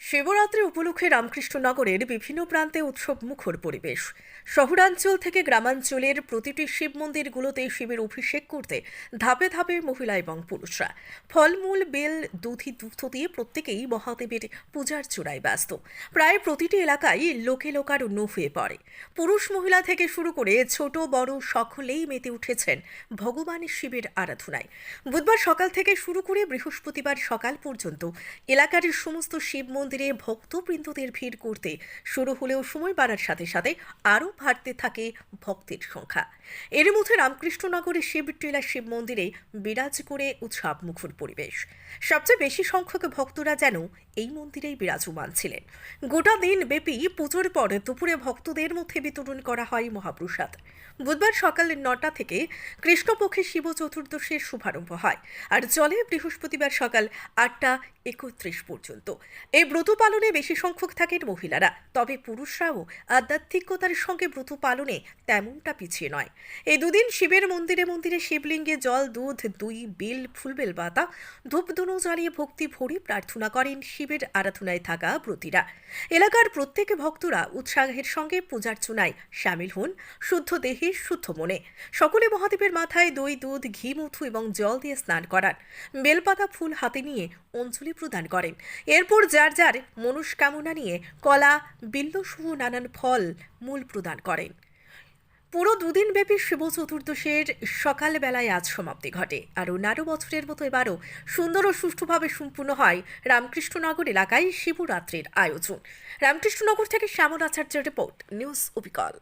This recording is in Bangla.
শিবরাত্রি উপলক্ষে রামকৃষ্ণনগরের বিভিন্ন প্রান্তে উৎসব মুখর পরিবেশ। শহরাঞ্চল থেকে গ্রামাঞ্চলের প্রতিটি শিব মন্দিরগুলোতে শিবের অভিষেক করতে ধাপে ধাপে মহিলা এবং পুরুষরা। ফলমূল, বেল, দুধি দুগ্ধ দিয়ে প্রত্যেকেই মহাদেবের পূজার চূড়ায় ব্যস্ত। প্রায় প্রতিটি এলাকায় লোকে লোকারণ্য হয়ে পড়ে। পুরুষ মহিলা থেকে শুরু করে ছোট, বড় সকলেই মেতে উঠেছেন ভগবান শিবের আরাধনায়। বুধবার সকাল থেকে শুরু করে বৃহস্পতিবার সকাল পর্যন্ত এলাকার সমস্ত শিব মন্দিরে ভক্তবৃন্দদের ভিড় করতে শুরু হলেও সময় বাড়ার সাথে সাথে আরও বাড়তে থাকে ভক্তের সংখ্যা। এর মধ্যে রামকৃষ্ণনগরের শিবটিলা শিব মন্দিরে বিরাজ করে উৎসব মুখর পরিবেশ। সবচেয়ে বেশি সংখ্যক ভক্তরা যেন এই মন্দিরেই বিরাজমান ছিলেন। গোটা দিন ব্যাপী পুজোর পর দুপুরে ভক্তদের মধ্যে বিতরণ করা হয় মহাপ্রসাদ। বুধবার সকাল নটা থেকে কৃষ্ণপক্ষে শিব চতুর্দশীর শুভারম্ভ হয়। আর জলে বৃহস্পতিবার সকাল আটটা একত্রিশ পর্যন্ত। এই ব্রত পালনে বেশি সংখ্যক থাকেন মহিলারা, তবে পুরুষরাও আধ্যাত্মিকতার সঙ্গে ব্রত পালনে তেমনটা পিছিয়ে নয়। এই দুদিন শিবের মন্দিরে মন্দিরে শিবলিঙ্গে জল, দুধ, দুই, বিল, ফুলবেল পাতা ধূপধুনো জ্বালিয়ে ভক্তি ভরে প্রার্থনা করেন শিবের আরাধনায় থাকা ব্রতীরা। এলাকার প্রত্যেক ভক্তরা উৎসাহের সঙ্গে পূজার্চনায় সামিল হন, শুদ্ধ দেহে, শুদ্ধ মনে। সকলে মহাদেবের মাথায় দই, দুধ, ঘি, মধু এবং জল দিয়ে স্নান করান। বেলপাতা ফুল হাতে নিয়ে অঞ্জলি প্রদান করেন। এরপর যার যার মনস্কামনা নিয়ে কলা বিল্লসহ নানান ফল মূল প্রদান করেন। পুরো দুদিন ব্যাপী শিব চতুর্দশীর সকালবেলায় আজ সমাপ্তি ঘটে আর অন্যান্য বছরের মতো এবারও সুন্দর ও সুষ্ঠুভাবে সম্পূর্ণ হয় রামকৃষ্ণনগর এলাকায় শিবরাত্রির আয়োজন। রামকৃষ্ণনগর থেকে শ্যামল আচার্যের রিপোর্ট, নিউজ অবিকল।